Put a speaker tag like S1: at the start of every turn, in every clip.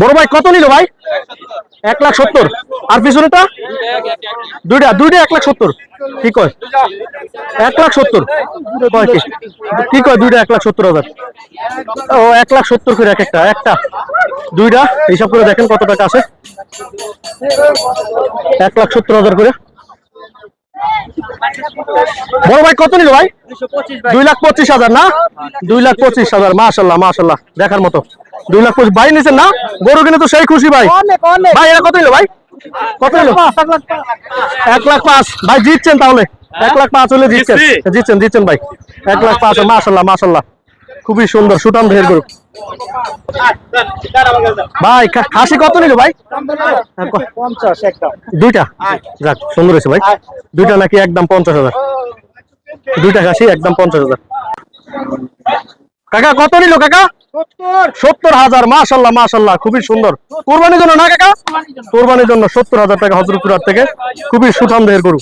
S1: বড় ভাই, কত নিল ভাই? এক লাখ সত্তর। আর পিছনেটা? দুইটা দুইটা এক লাখ সত্তর। কি কয়? এক লাখ সত্তর। কি? কয় দুইটা এক লাখ সত্তর হাজার? ও, এক লাখ সত্তর করে এক একটা একটা। দুইটা হিসাব করে দেখেন কত টাকা আছে। এক লাখ সত্তর হাজার করে। বড় ভাই কত নিল ভাই? দুই লাখ পঁচিশ হাজার না? দুই লাখ পঁচিশ হাজার মাশাল্লাহ মাশাল্লাহ দেখার মতো। দুই লাখ পঁচিশ ভাই নিছেন না? গরু কিনে তো সেই খুশি ভাই। ভাই এরা কত নিল ভাই? কত নিল? এক লাখ পাঁচ ভাই জিতছেন তাহলে। এক লাখ পাঁচ হলে জিতছেন। জিতছেন জিতছেন ভাই। এক লাখ পাঁচ মাশাল্লাহ মাশাল্লাহ খুবই সুন্দর সুটাম ধের গরু। ভাই খাসি কত নিল ভাই?
S2: পঞ্চাশ একটা।
S1: দুইটা? যাক সুন্দর হয়েছে ভাই। দুইটা নাকি একদম পঞ্চাশ হাজার। দুইটা খাসি একদম পঞ্চাশ হাজার। কাকা কত নিল কাকা? সত্তর। হাজার মাশাল্লাহ মাশাল্লাহ খুবই সুন্দর। কোরবানির জন্য না কাকা? কোরবানির জন্য সত্তর হাজার টাকা হজরতপুর থেকে। খুবই সুঠাম দেহের গরু।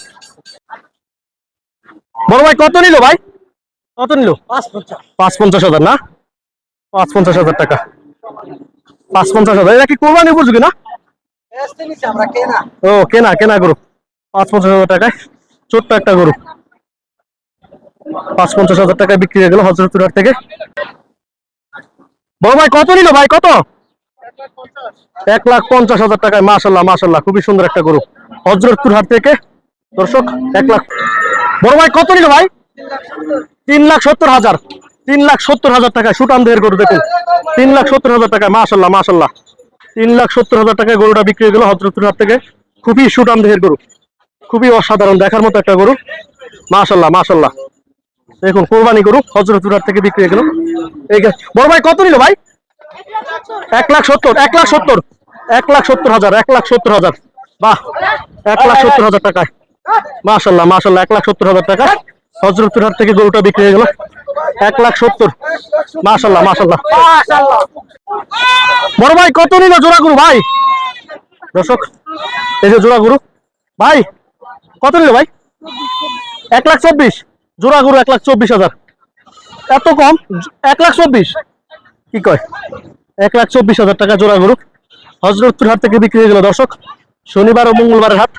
S1: বড় ভাই কত নিল ভাই? কত নিল?
S2: পাঁচ পঞ্চাশ
S1: হাজার না? পাঁচ পঞ্চাশ হাজার। টাকা পাঁচ পঞ্চাশ হাজার না? ও, কেনা কেনা গরু। পাঁচ পঞ্চাশ হাজার টাকায় একটা গরু। পাঁচ পঞ্চাশ হাজার টাকায় বিক্রি হয়ে হজরতপুর হাট থেকে। কত নিল ভাই? কত? এক লাখ পঞ্চাশ হাজার টাকায় মাশাল্লাহ মাশাল্লাহ খুবই সুন্দর একটা গরু। হজরতপুর হাট থেকে, দর্শক, এক লাখ। বড় ভাই, কত নিল ভাই? তিন লাখ সত্তর হাজার। তিন লাখ সত্তর হাজার টাকায় সুটান দেহের গরু দেখুন। তিন লাখ সত্তর হাজার টাকায়, মাশাল্লাহ মাশাল্লাহ। তিন লাখ সত্তর হাজার টাকায় গরুটা বিক্রি হয়ে গেল হজরতপুর থেকে। খুবই সুটান দেহের গরু। খুবই অসাধারণ, দেখার মতো একটা গরু। মাশাল্লাহ মাশাল্লাহ। দেখুন, কোরবানি গরু হজরতপুর থেকে বিক্রি হয়ে গেল। এই বড় ভাই, কত নিল ভাই? এক লাখ সত্তর, এক লাখ সত্তর। এক লাখ সত্তর হাজার, এক লাখ সত্তর হাজার। বাহ, এক লাখ সত্তর হাজার টাকায়। মাশাল্লাহ মাশাল্লাহ, এক লাখ সত্তর হাজার টাকা হজরতপুর থেকে গরুটা বিক্রি হয়ে গেল। এক লাখ সত্তর। মাশাল্লাহ মাশাল্লাহ। বড় ভাই, কত নিল জোড়া গুরু ভাই? দর্শক, এই যে জোড়া গুরু। ভাই, কত নিল ভাই? এক লাখ চব্বিশ। জোড়া গুরু এক লাখ চব্বিশ হাজার। এত কম? এক লাখ চব্বিশ? কি কয়? এক লাখ চব্বিশ হাজার টাকা জোড়া গরু। হজরতপুর হাট থেকে বিক্রি হয়ে গেল, দর্শক। শনিবার ও মঙ্গলবারের হাট।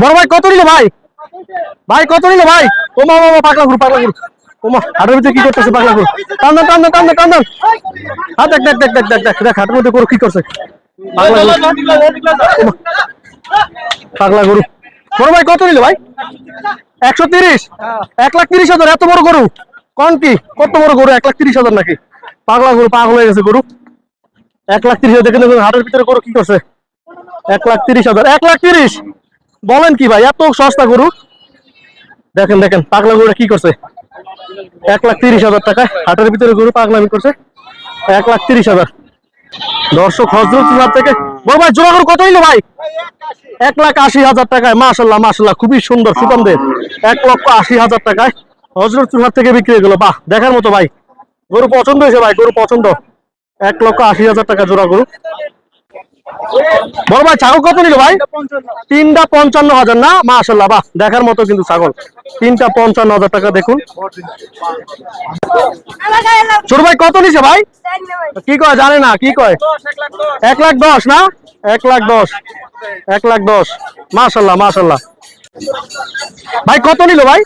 S1: বড় ভাই, কত নিল ভাই? ভাই, কত নিল ভাই? ওমা ওমা, পাগলা গরু পাগলা গরু। হাটের ভিতরে কি করতেছে পাগলা হ্যাঁ দেখ দেখ দেখ দেখ দেখ দেখ দেখ, হাটের মধ্যে কি করছে? পাগলা ভাই, কত নিল ভাই? একশো তিরিশ? এক লাখ তিরিশ হাজার, এত বড় গরু? কোন কি? কত বড় গরু, এক লাখ তিরিশ হাজার নাকি? পাগলা গরু, পাগল হয়ে গেছে গরু। এক লাখ তিরিশ হাজার দেখেন দেখুন, হাটের ভিতরে গরু কি করছে? এক লাখ তিরিশ হাজার, এক লাখ তিরিশ? বলেন কি ভাই, এত সস্তা গরু? দেখেন দেখেন, পাগলা গরুটা কি করছে? এক লাখ তিরিশ হাজার টাকায় হাটের ভিতরে গরু পাগলামি করছে। এক লাখ তিরিশ হাজার। দর্শক, হজরত থেকে বড় ভাই, জোড়া গরু কত ভাই? এক লাখ আশি হাজার টাকায়। মাশাল্লাহ মাশাল্লাহ খুবই সুন্দর, সুগন্ধের। এক লক্ষ আশি হাজার টাকায় হজরত চুহার থেকে বিক্রি হয়ে গেল। বাহ, দেখার মতো ভাই। গরু পছন্দ হয়েছে ভাই, গরু পছন্দ। এক লক্ষ আশি হাজার টাকা জোড়া গরু। বড় ভাই, ছাগল কত নিল ভাই? তিনটা পঞ্চান্ন হাজার না? মাশাল্লাহ বাহ, দেখার মতো কিন্তু ছাগল। তিনটা পঞ্চান্ন হাজার টাকা দেখুন। ছোট ভাই, কত নিছে ভাই? কি কয়, জানে না, কি কয়? এক লাখ দশ না? এক লাখ দশ। এক লাখ দশ। মাশাল্লাহ মাশাল্লাহ ভাই, কত নিল ভাই?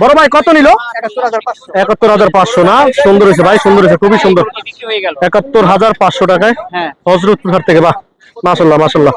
S1: বড় ভাই কত নিল? একাত্তর হাজার পাঁচশো না? সুন্দর হয়েছে ভাই সুন্দর হয়েছে খুবই সুন্দর। একাত্তর হাজার পাঁচশো টাকায়
S2: হ্যাঁ।
S1: হজরতপুর থেকে বাহ মাসাল্লাহ মাশাল্লাহ